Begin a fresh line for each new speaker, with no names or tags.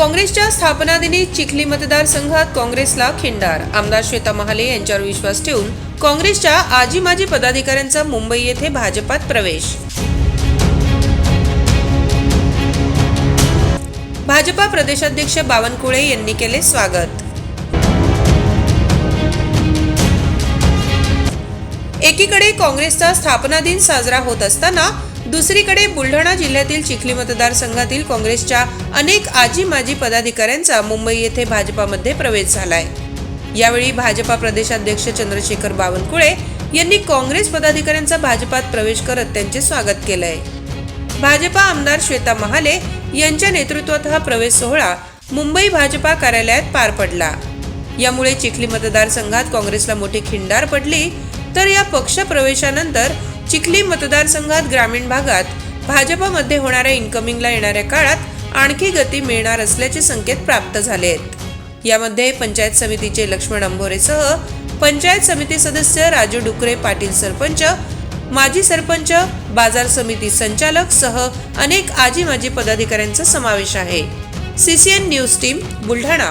काँग्रेसच्या स्थापना दिनी चिखली मतदारसंघात काँग्रेसला खिंडार. आमदार श्वेता महाले यांच्यावर विश्वास ठेवून काँग्रेसच्या आजी माजी पदाधिकाऱ्यांचा मुंबई येथे भाजपात प्रवेश. भाजपा प्रदेशाध्यक्ष बावनकुळे यांनी केले स्वागत. एकीकडे काँग्रेसचा स्थापना दिन साजरा होत असताना दुसरीकडे बुलढाणा जिल्ह्यातील चिखली मतदारसंघातील काँग्रेसच्या अनेक आजी माजी पदाधिकाऱ्यांचा मुंबई येथे भाजपामध्ये प्रवेश झालाय. यावेळी भाजपा प्रदेशाध्यक्ष चंद्रशेखर बावनकुळे यांनी काँग्रेस पदाधिकाऱ्यांचा भाजपात प्रवेश करत त्यांचे स्वागत केलंय. भाजपा आमदार श्वेता महाले यांच्या नेतृत्वात हा प्रवेश सोहळा मुंबई भाजपा कार्यालयात पार पडला. यामुळे चिखली मतदारसंघात काँग्रेसला मोठी खिंडार पडली तर या पक्ष प्रवेशानंतर चिखली मतदारसंघात ग्रामीण भागात भाजपामध्ये होणाऱ्या इन्कमिंगला येणाऱ्या काळात आणखी गती मिळणार असल्याचे संकेत प्राप्त झाले आहेत यामध्ये पंचायत समितीचे लक्ष्मण अंभोरेसह पंचायत समिती सदस्य राजू डुकरे पाटील सरपंच माजी सरपंच बाजार समिती संचालक सह अनेक आजी माजी पदाधिकाऱ्यांचा समावेश आहे. CCN news team Buldhana.